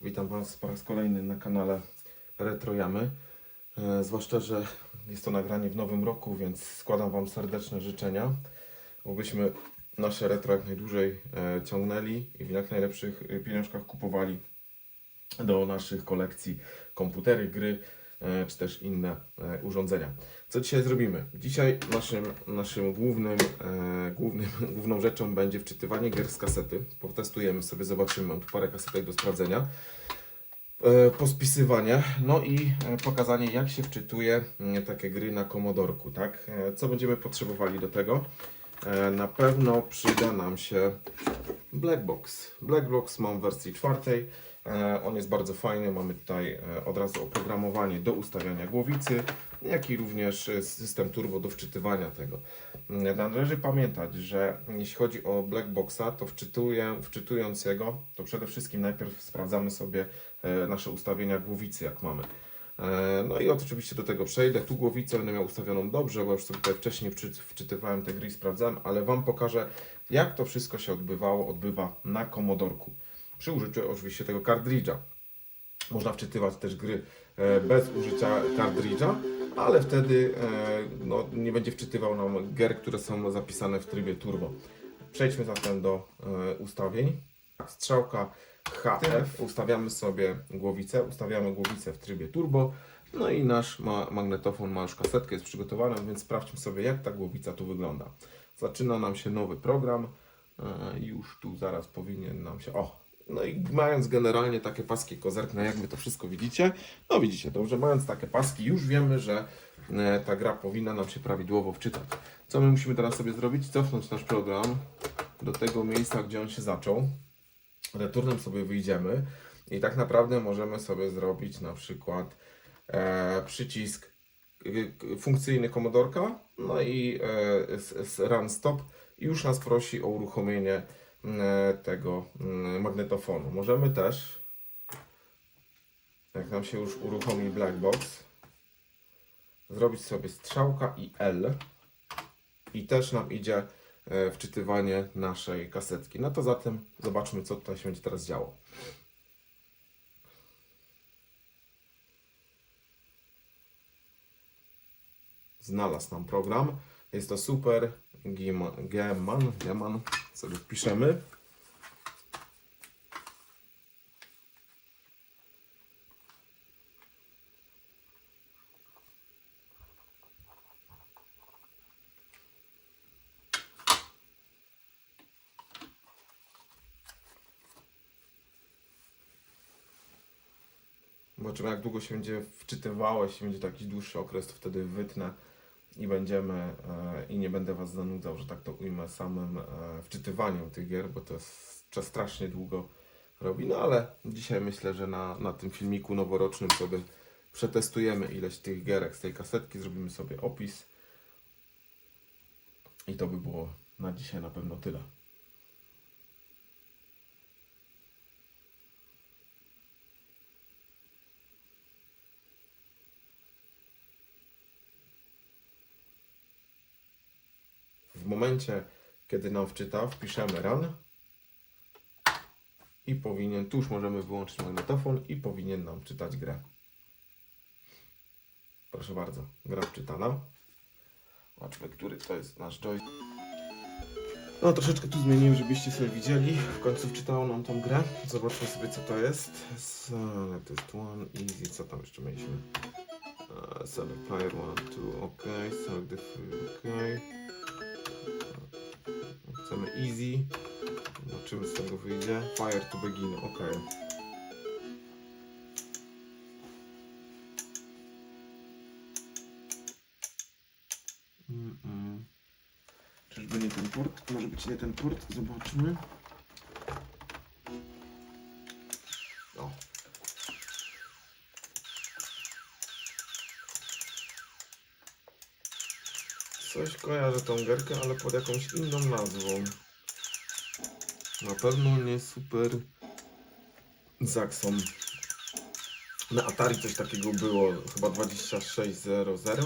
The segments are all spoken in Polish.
Witam Was po raz kolejny na kanale Retrojamy. E, zwłaszcza, że jest to nagranie w nowym roku, więc składam Wam serdeczne życzenia, abyśmy nasze retro jak najdłużej e, ciągnęli i w jak najlepszych pieniążkach kupowali do naszych kolekcji komputery, gry czy też inne e, urządzenia. Co dzisiaj zrobimy? Dzisiaj naszym, naszym głównym, e, głównym, główną rzeczą będzie wczytywanie gier z kasety. Potestujemy sobie, zobaczymy, mam tu parę kasetek do sprawdzenia. E, pospisywanie, no i e, pokazanie jak się wczytuje mm, takie gry na Komodorku, tak? E, Co będziemy potrzebowali do tego? E, Na pewno przyda nam się Blackbox. Blackbox mam w wersji czwartej. E, On jest bardzo fajny. Mamy tutaj e, od razu oprogramowanie do ustawiania głowicy, jak i również e, system turbo do wczytywania tego. Mm, Należy pamiętać, że jeśli chodzi o Blackboxa, to wczytuję, wczytując jego, to przede wszystkim najpierw sprawdzamy sobie nasze ustawienia głowicy, jak mamy. No i oczywiście do tego przejdę. Tu głowicę będę miał ustawioną dobrze, bo już sobie tutaj wcześniej wczy, wczytywałem te gry i sprawdzałem, ale Wam pokażę, jak to wszystko się odbywało, odbywa na Commodorku. Przy użyciu oczywiście tego kartridża. Można wczytywać też gry e, bez użycia kartridża, ale wtedy e, no, nie będzie wczytywał nam gier, które są zapisane w trybie turbo. Przejdźmy zatem do e, ustawień. Strzałka HF, ustawiamy sobie głowicę, ustawiamy głowicę w trybie turbo. No i nasz ma magnetofon ma już kasetkę, jest przygotowany, więc sprawdźmy sobie jak ta głowica tu wygląda. Zaczyna nam się nowy program. Już tu zaraz powinien nam się... O! No i mając generalnie takie paski kozerkne, jak wy to wszystko widzicie, no widzicie dobrze, mając takie paski, już wiemy, że e, ta gra powinna nam się prawidłowo wczytać. Co my musimy teraz sobie zrobić? Cofnąć nasz program do tego miejsca, gdzie on się zaczął. Returnem sobie wyjdziemy i tak naprawdę możemy sobie zrobić na przykład e, przycisk k- funkcyjny komodorka, no i e, run stop i już nas prosi o uruchomienie e, tego mm, magnetofonu. Możemy też, jak nam się już uruchomi Blackbox, zrobić sobie strzałka i L i też nam idzie e, wczytywanie naszej kasetki. No to zatem zobaczmy, co tutaj się będzie teraz działo. Znalazł nam program. Jest to super Gman, Gman sobie wpiszemy. Zobaczymy jak długo się będzie wczytywało, jeśli będzie to jakiś dłuższy okres, to wtedy wytnę i będziemy e, i nie będę Was zanudzał, że tak to ujmę, samym e, wczytywaniem tych gier, bo to jest, strasznie długo robi. No ale dzisiaj myślę, że na, na tym filmiku noworocznym sobie przetestujemy ileś tych gierek z tej kasetki, zrobimy sobie opis i to by było na dzisiaj na pewno tyle. W momencie, kiedy nam wczyta, wpiszemy run i powinien, tu już możemy wyłączyć magnetofon i powinien nam czytać grę. Proszę bardzo, gra wczytana. Zobaczmy, który to jest nasz joy. No troszeczkę tu zmieniłem, żebyście sobie widzieli. W końcu wczytało nam tą grę. Zobaczmy sobie co to jest. Jest one, easy, co tam jeszcze mieliśmy? Uh, select player one, two, ok, select the ok. Chcemy easy. Zobaczymy z tego wyjdzie. Fire to begin, ok. Czyżby nie ten port? Może być nie ten port? Zobaczmy. O. Coś kojarzę tą gierkę, ale pod jakąś inną nazwą. Na pewno nie super Zaxxon. Na Atari coś takiego było, chyba 2600.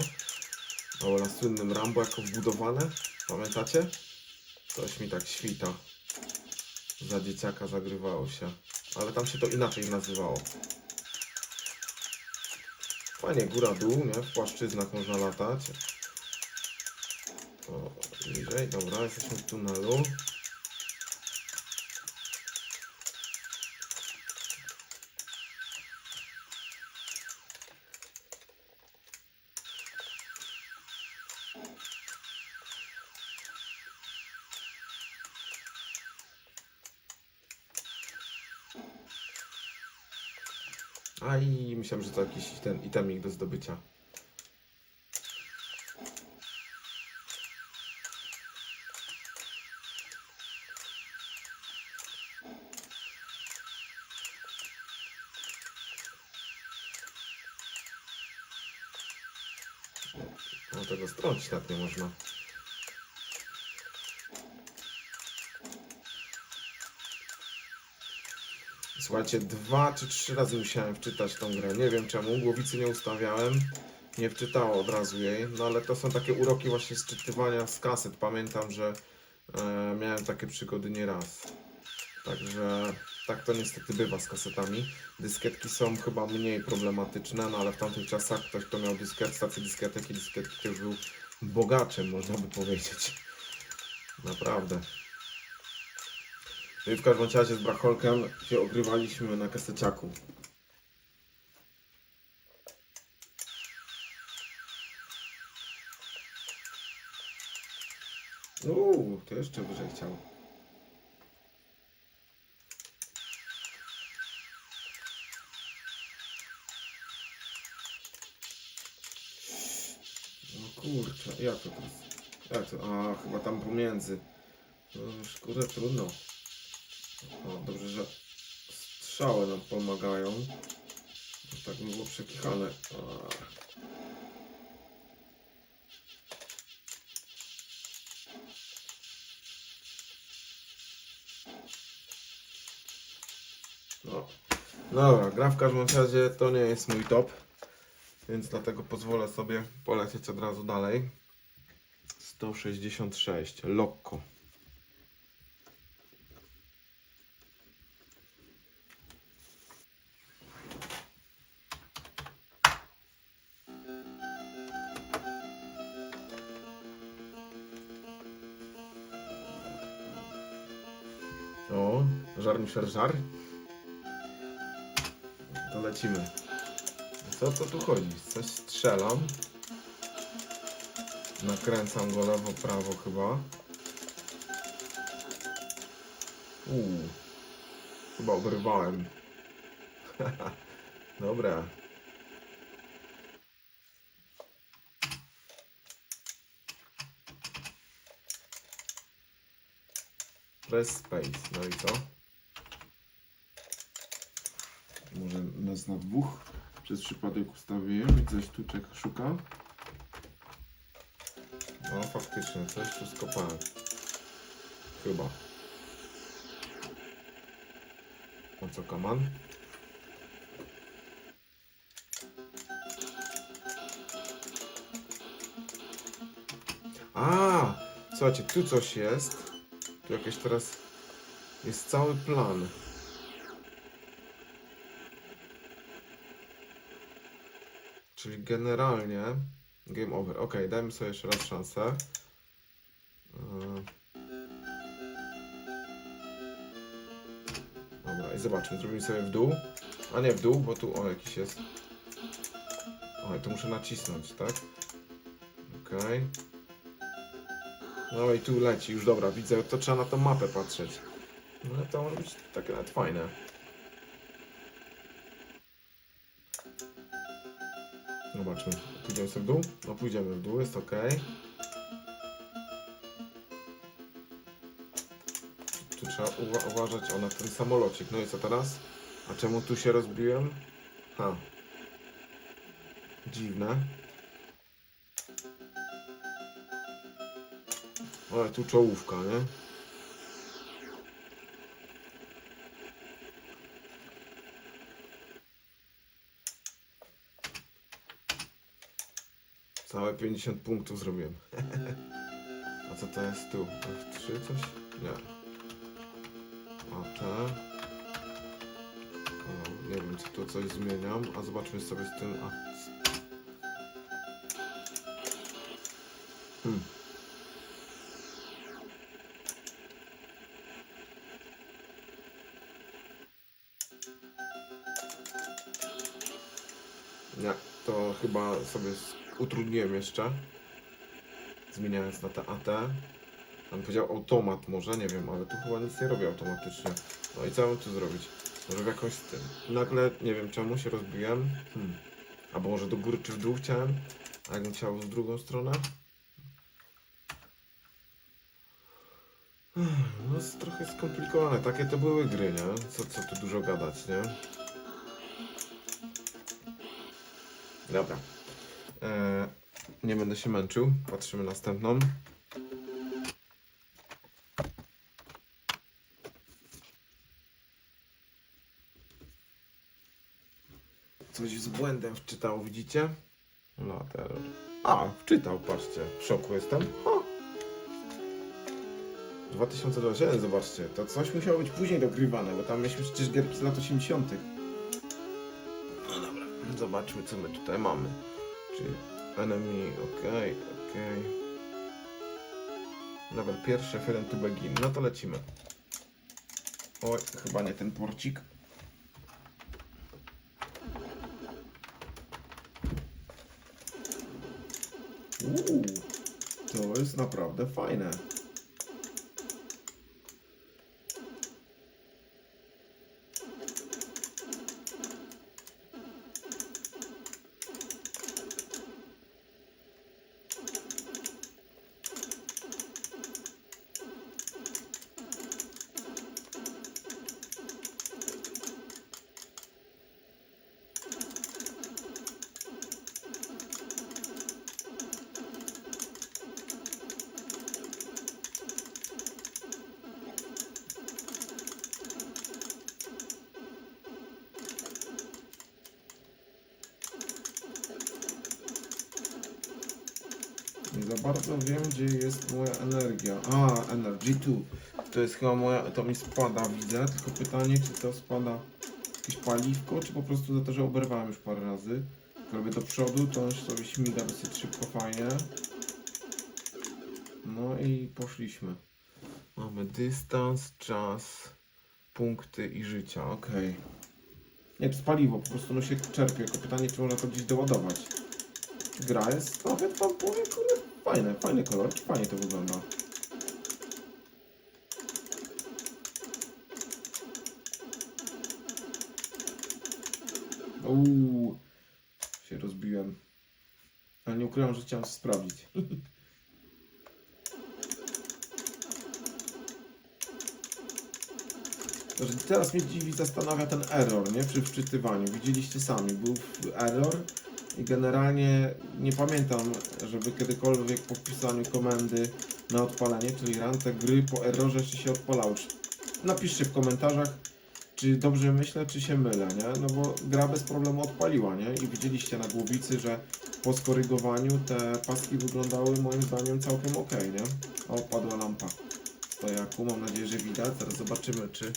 Było na słynnym Rambo jako wbudowane. Pamiętacie? Coś mi tak świta. za dzieciaka zagrywało się. Ale tam się to inaczej nazywało. Fajnie, góra dół, nie? W płaszczyznach można latać. O, bliżej, dobra, jesteśmy w tunelu. A i myślałem, że to jakiś ten itemik do zdobycia. Tak nie można. Słuchajcie, dwa czy trzy razy musiałem wczytać tą grę. Nie wiem czemu, głowicy nie ustawiałem. Nie wczytało od razu jej. No ale to są takie uroki właśnie z czytywania z kaset. Pamiętam, że e, miałem takie przygody nieraz. Także tak to niestety bywa z kasetami. Dyskietki są chyba mniej problematyczne, no ale w tamtych czasach ktoś, kto miał dysket, stację dyskietek i dyskietki, to już był bogaczem, można by powiedzieć. Naprawdę. I w każdym razie z Bracholkiem się ogrywaliśmy na kaseciaku. Uuu, to jeszcze wyżej chciał. Kurczę, jak to teraz? Jak to? A, chyba tam pomiędzy. No kurde, trudno. O, dobrze, że strzały nam pomagają. Tak by było przekichane. A. No. Dobra, gra w każdym razie to nie jest mój top, więc dlatego pozwolę sobie polecieć od razu dalej. 166, Lokko. O, żar mi żar. To lecimy. Co to tu chodzi? Coś strzelam. Nakręcam go lewo, prawo chyba. Uuu. Chyba oberwałem. Dobra. Press space. No i co? Może nas na dwóch przez przypadek ustawiłem i coś tu czeka, szuka. No faktycznie, coś tu skopałem. Chyba. O co kaman? A, słuchajcie, tu coś jest. Tu jakieś teraz jest cały plan. Czyli generalnie game over. Ok, dajmy sobie jeszcze raz szansę. Yy. Dobra, i zobaczmy. Zrobimy sobie w dół. A nie w dół, bo tu o jakiś jest. O, tu muszę nacisnąć, tak? Okej. No i tu leci, już dobra, widzę, to trzeba na tą mapę patrzeć. No to może być takie nawet fajne. Zobaczmy, pójdziemy sobie w dół? No pójdziemy w dół, jest ok. Tu trzeba uwa uważać o na ten samolocik. No i co teraz? A czemu tu się rozbiłem? Ha. Dziwne. Ale tu czołówka, nie? 50 punktów zrobiłem. A co to jest tu? F3 coś? Nie. AT. O, nie wiem, czy tu coś zmieniam, a zobaczmy sobie z tym. A... Hmm. Nie, to chyba sobie utrudniłem jeszcze. Zmieniając na te AT. Tam powiedział automat może, nie wiem, ale tu chyba nic nie robi automatycznie. No i co mam tu zrobić? Może w jakąś z tym. Nagle, nie wiem czemu się rozbiłem. Hmm. Albo może do góry czy w dół chciałem. A jakbym chciał w drugą stronę? Ech, No jest trochę skomplikowane. Takie to były gry, nie? Co, co tu dużo gadać, nie? Dobra. Nie będę się męczył. Patrzymy następną. Coś z błędem wczytał, widzicie? No terror. A, wczytał, patrzcie. W szoku jestem. Ha. 2021, zobaczcie. To coś musiało być później dogrywane, bo tam mieliśmy przecież gierki z lat 80. No dobra, zobaczmy co my tutaj mamy. Czyli enemy, okej, okej. Level pierwszy, F1 to begin. No to lecimy. Oj, chyba nie ten porcik. Uuu, to jest naprawdę fajne. Bardzo wiem, gdzie jest moja energia. A, Energy 2. To jest chyba moja, to mi spada, widzę. Tylko pytanie, czy to spada jakieś paliwko, czy po prostu za to, że oberwałem już parę razy. Jak robię do przodu, to on sobie śmiga dosyć szybko, fajnie. No i poszliśmy. Mamy dystans, czas, punkty i życia, okej. Nie, to jest paliwo, po prostu no się czerpie. Tylko pytanie, czy można to gdzieś doładować. Gra jest, nawet wam powiem, kurde, fajne, fajny kolor, fajnie to wygląda. Uuu, się rozbiłem. Ale nie ukrywam, że chciałem sprawdzić. Że teraz mnie dziwi, zastanawia ten error, nie? Przy wczytywaniu. Widzieliście sami, był error i generalnie nie pamiętam, żeby kiedykolwiek po wpisaniu komendy na odpalenie, czyli run, te gry po errorze się odpalały. Napiszcie w komentarzach, czy dobrze myślę, czy się mylę, nie? No bo gra bez problemu odpaliła, nie? I widzieliście na głowicy, że po skorygowaniu te paski wyglądały moim zdaniem całkiem ok, nie? O, padła lampa stojaku, mam nadzieję, że widać. Teraz zobaczymy, czy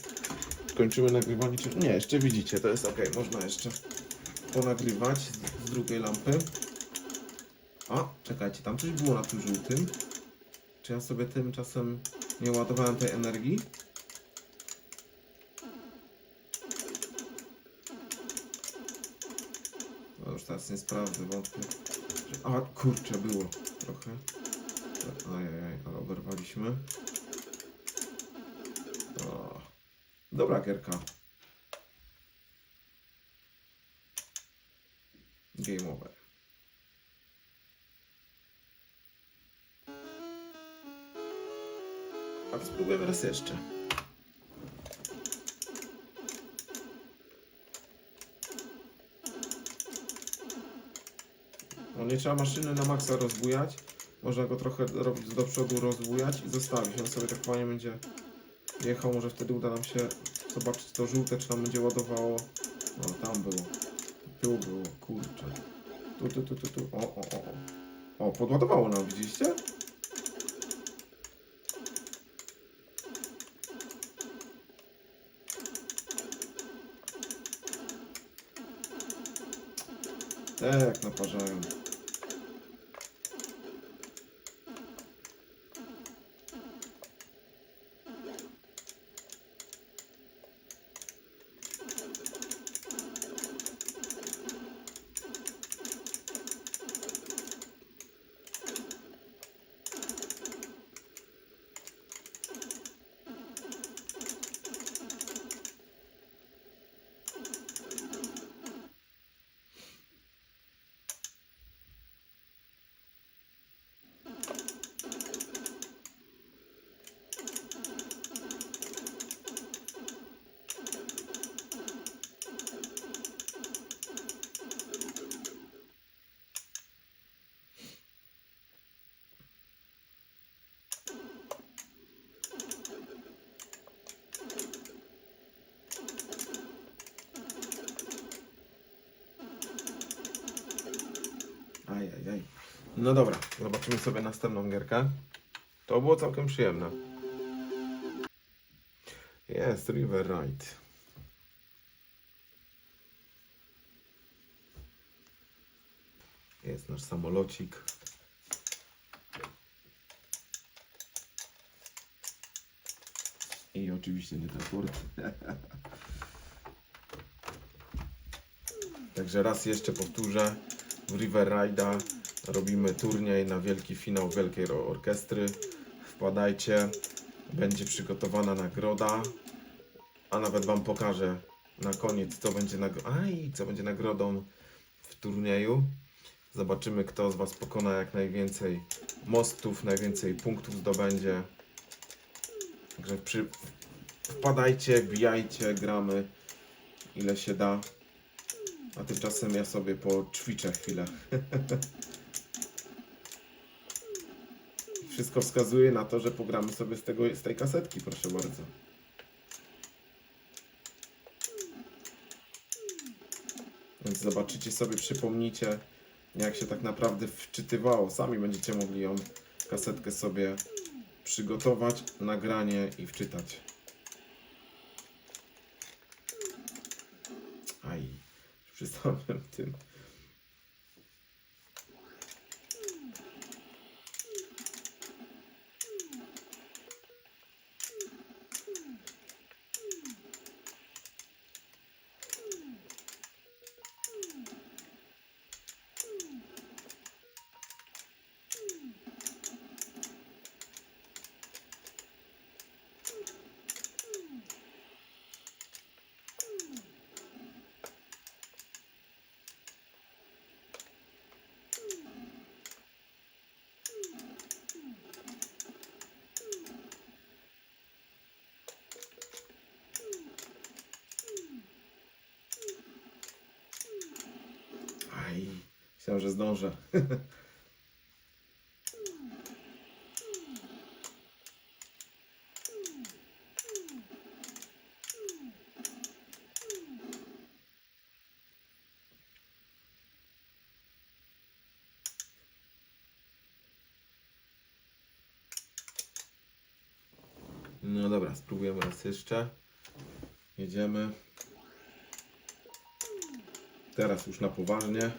kończymy nagrywanie, czy... Nie, jeszcze widzicie, to jest ok, można jeszcze ponagrywać z, drugiej lampy. A, czekajcie, tam coś było na tym żółtym. Czy ja sobie tymczasem nie ładowałem tej energii? No już teraz nie sprawdzę, wątpię. A, kurczę, było trochę. Ajajaj, ale oberwaliśmy. O, dobra gierka. Game over. A spróbujemy raz jeszcze. No nie trzeba maszyny na maksa rozbujać. Można go trochę robić do przodu, rozbujać i zostawić. On sobie tak fajnie będzie jechał. Może wtedy uda nam się zobaczyć to żółte, czy nam będzie ładowało. No tam było tu było, kurczę. Tu, tu, tu, tu, tu. O, o, o. O, podładowało nam, widzieliście? Tak, naparzają. No dobra, zobaczymy sobie następną gierkę. To było całkiem przyjemne. Jest River Ride. Jest nasz samolocik. I oczywiście nie transport. Także raz jeszcze powtórzę. W River Ride'a robimy turniej na wielki finał Wielkiej Orkiestry. Wpadajcie. Będzie przygotowana nagroda. A nawet Wam pokażę na koniec, co będzie, nag- co będzie nagrodą w turnieju. Zobaczymy, kto z Was pokona jak najwięcej mostów, najwięcej punktów zdobędzie. Także przy... wpadajcie, bijajcie, gramy ile się da. A tymczasem ja sobie poćwiczę chwilę. Wszystko wskazuje na to, że pogramy sobie z, tego, z tej kasetki, proszę bardzo. Więc zobaczycie sobie, przypomnijcie, jak się tak naprawdę wczytywało. Sami będziecie mogli ją, kasetkę sobie przygotować, nagranie i wczytać. Aj, przy samym tym. Aj, myślałem, że zdążę. No dobra, spróbujemy raz jeszcze. Jedziemy. Teraz już na poważnie.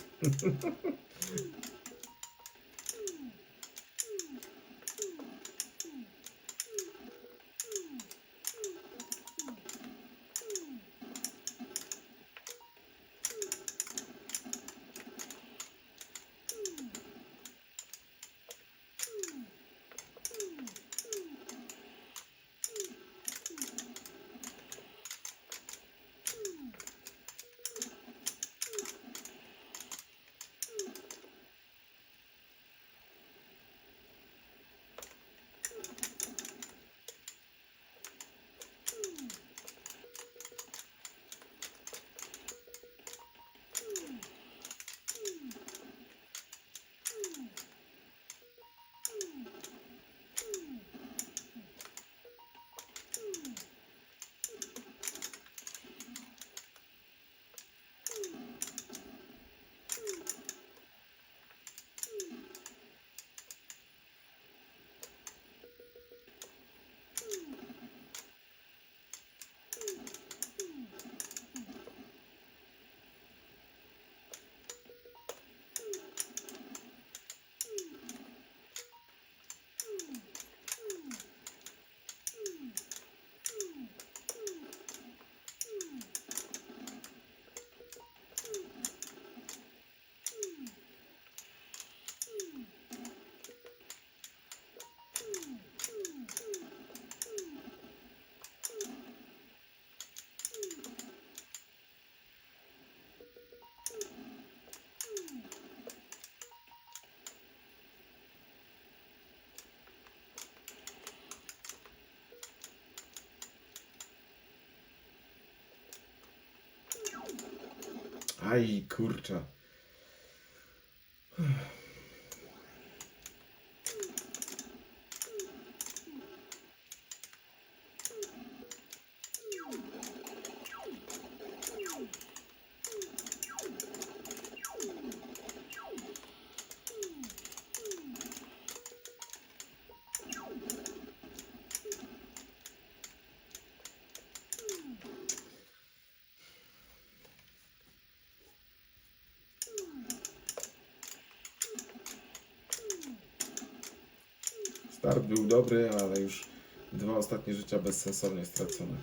Aj, kurczę. Start był dobry, ale już dwa ostatnie życia bezsensownie stracone.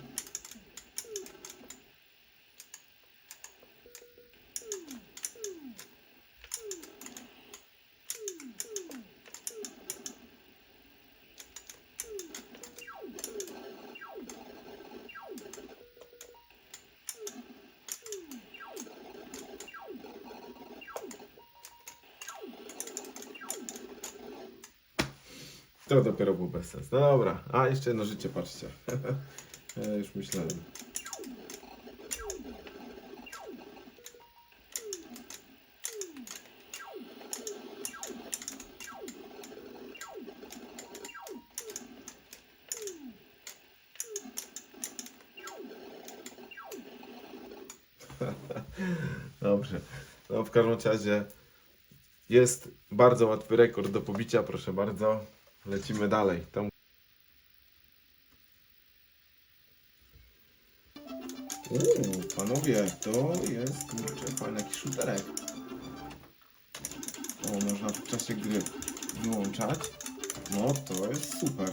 To dopiero był bezsens. No dobra, a jeszcze jedno życie, patrzcie. ja już myślałem. Dobrze. No w każdym razie jest bardzo łatwy rekord do pobicia, proszę bardzo. Lecimy dalej. Tam... Uuu, panowie, to jest kurczę fajny jakiś shooterek. O, można w czasie gry wyłączać. No, to jest super.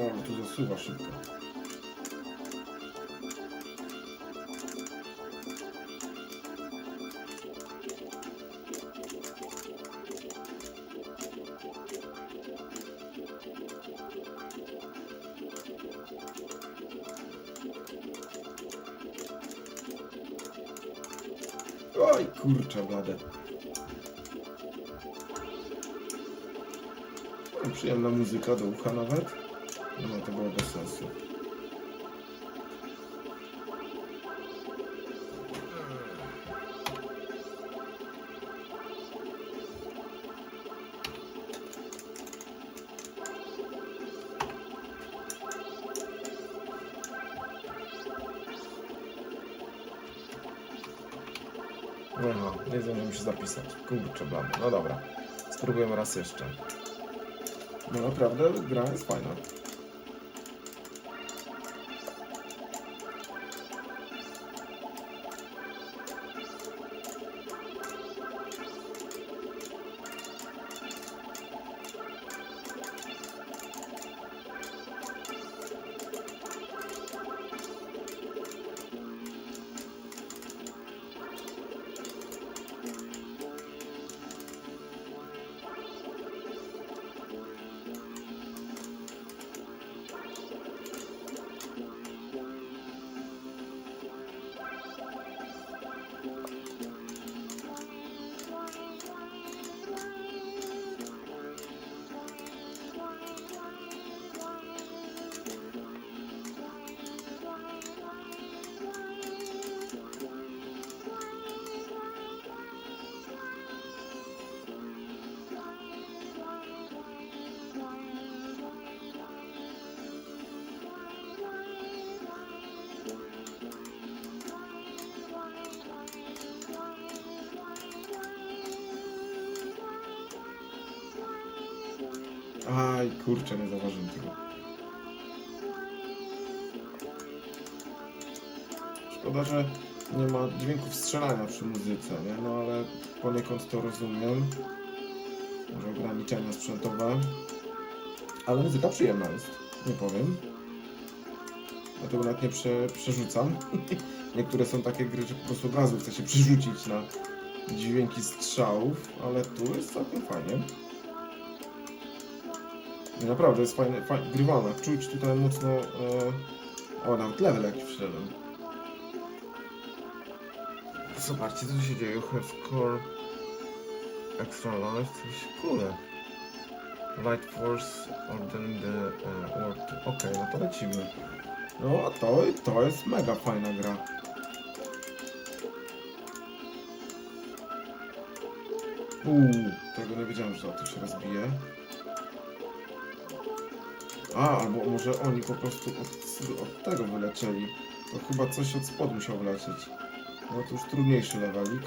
O, tu zasuwa szybko. Oj, kurczę blade. No, Przyjemna muzyka do ucha nawet. Aha, nie zdążyłem zapisać. Kurczę blady. No dobra. Spróbujemy raz jeszcze. No naprawdę gra jest fajna. Kurczę, nie zauważyłem tego. Szkoda, że nie ma dźwięków strzelania przy muzyce, nie? No ale poniekąd to rozumiem. Może ograniczenia sprzętowe. Ale muzyka przyjemna jest, nie powiem. Dlatego nawet nie prze, przerzucam. Niektóre są takie gry, że po prostu od razu chce się przerzucić na dźwięki strzałów, ale tu jest całkiem fajnie. I Naprawdę jest fajnie, fajnie grywana. Czuć tutaj mocno. E, o, nawet level jakiś wszedłem. Zobaczcie, co tu się dzieje. Have score extra life. Coś kule. Light force or then the uh, or Okej, no to lecimy. No to, to jest mega fajna gra. Uuu, tego nie wiedziałem, że to się rozbije. A, albo może oni po prostu od, od tego wylecieli. To chyba coś od spodu musiał wlecieć. No to już trudniejszy levelik.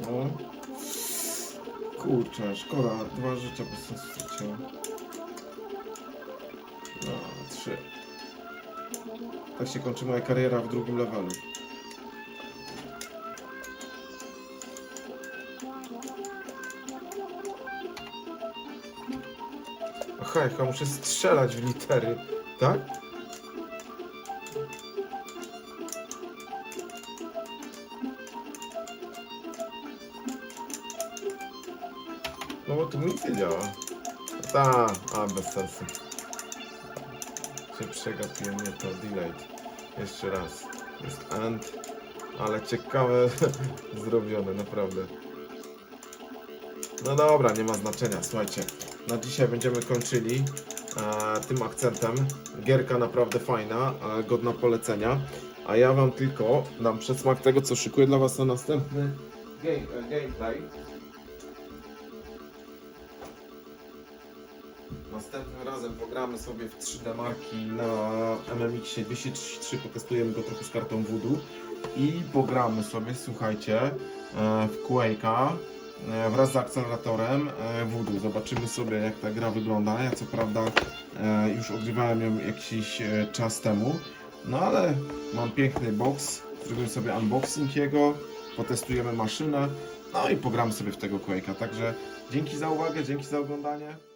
No. Kurczę, szkoda. Dwa życia bez sensu straciłem. No, trzy. Tak się kończy moja kariera w drugim levelu. Chyba muszę strzelać w litery, tak? No bo tu nic nie działa. Ta, a bez sensu. Się przegapiłem, nie to delayed. Jeszcze raz. Jest and, ale ciekawe zrobione, naprawdę. No dobra, nie ma znaczenia, słuchajcie. Na dzisiaj będziemy kończyli e, tym akcentem. Gierka naprawdę fajna, e, godna polecenia. A ja wam tylko dam przedsmak tego, co szykuję dla was na następny game, e, gameplay. Następnym razem pogramy sobie w 3D marki na MMX 233, potestujemy go trochę z kartą Voodoo i pogramy sobie, słuchajcie, e, w Quake'a wraz z akceleratorem e, Voodoo. Zobaczymy sobie jak ta gra wygląda. Ja co prawda e, już odgrywałem ją jakiś e, czas temu, no ale mam piękny box, zrobimy sobie unboxing jego, potestujemy maszynę, no i pogramy sobie w tego Quake'a. Także dzięki za uwagę, dzięki za oglądanie.